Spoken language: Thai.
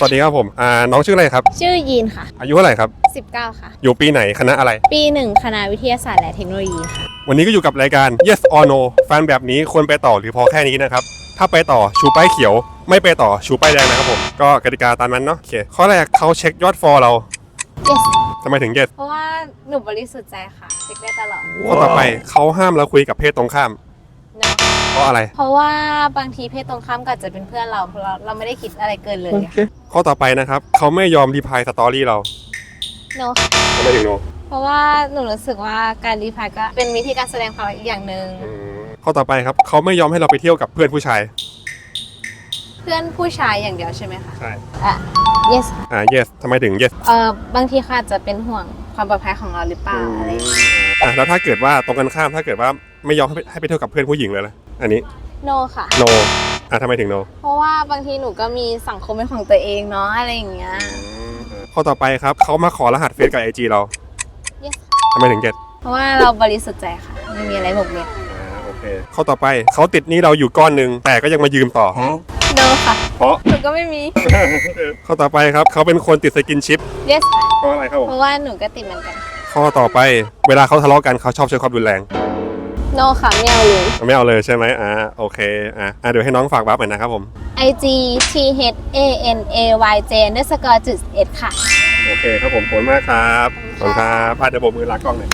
สวัสดีครับผมอ่าน้องชื่ออะไรครับ ชื่อยีนค่ะ อายุเท่าไหร่ครับ 19 ค่ะ อยู่ปีไหนคณะอะไร ปีหนึ่งคณะวิทยาศาสตร์และเทคโนโลยีค่ะ วันนี้ก็อยู่กับรายการ yes or no แฟนแบบนี้ควรไปต่อหรือพอแค่นี้นะครับ ถ้าไปต่อชูป้ายเขียว ไม่ไปต่อชูป้ายแดงนะครับผม ก็กติกาตามนั้นเนาะโอเคข้อแรกเขาเช็คยอดฟอลเรา yes ทำไมถึง yes เพราะว่าหนูบริสุทธิ์ใจค่ะเช็คได้ตลอด ข้อต่อไปเขาห้ามเราคุยกับเพศตรงข้ามเนาะเพ ราะอะไร เพราะว่าบางทีเพศตรงข้ามก็อาจจะเป็นเพื่อนเราเพราะเราเราไม่ได้คิดอะไรเกินเลยอะข้อต่อไปนะครับเขาไม่ยอมรีพายสตอรี่เราเนาะทำไมถึง no เพราะว่าหนูรู้สึกว่าการรีพายก็เป็นวิธีการแสดงความรักอีกอย่างหนึ่งอืมข้อต่อไปครับเขาไม่ยอมให้เราไปเที่ยวกับเพื่อนผู้ชายเพื่อนผู้ชายอย่างเดียวใช่ไหมคะใช่อะ yes อ่า yes ทำไมถึง yes เอ่อบางทีเขาอาจจะเป็นห่วงความปลอดภัยของเราหรือเปล่าอะไรอย่างเงี้ยอะแล้วถ้าเกิดว่าตรงกันข้ามถ้าเกิดว่าไม่ยอมให้ไปให้ไปเที่ยวกับเพื่อนผู้หญิงเลยล่ะ อันนี้ no ค่ะ no อะทำไมถึง no เพราะว่าบางทีหนูก็มีสังคมเป็นของตัวเองเนาะอะไรอย่างเงี้ย ข้อต่อไปครับเขามาขอรหัสเฟซกับไอจีเรา yes ทำไมถึง yes เพราะว่าเราบริสุทธิ์ใจค่ะ ไม่มีอะไรหมกเม็ดอ่าโอเคข้อต่อไปเขาติดหนี้เราอยู่ก้อนหนึ่งแต่ก็ยังมายืมต่อ no ค่ะเพราะ หนูก็ไม่มี ข้อต่อไปครับเขาเป็นคนติดสกินชิป yes ค่ะเพราะอะไรครับผมเพราะว่าหนูก็ติดเหมือนกัน ข้อต่อไป เวลาเขาทะเลาะกันเขาชอบใช้ความรุนแรง no ค่ะไม่เอาเลย ไม่เอาเลยใช่ไหมอ่าโอเคอะอะเดี๋ยวให้น้องฝากบัฟหน่อยนะครับผม IG T H A N A Y J เนสกอร์จุดเอ็ดค่ะ โอเคครับผมขอบคุณมากครับขอบคุณครับอะเดี๋ยวโบกมือลากล้องหน่อย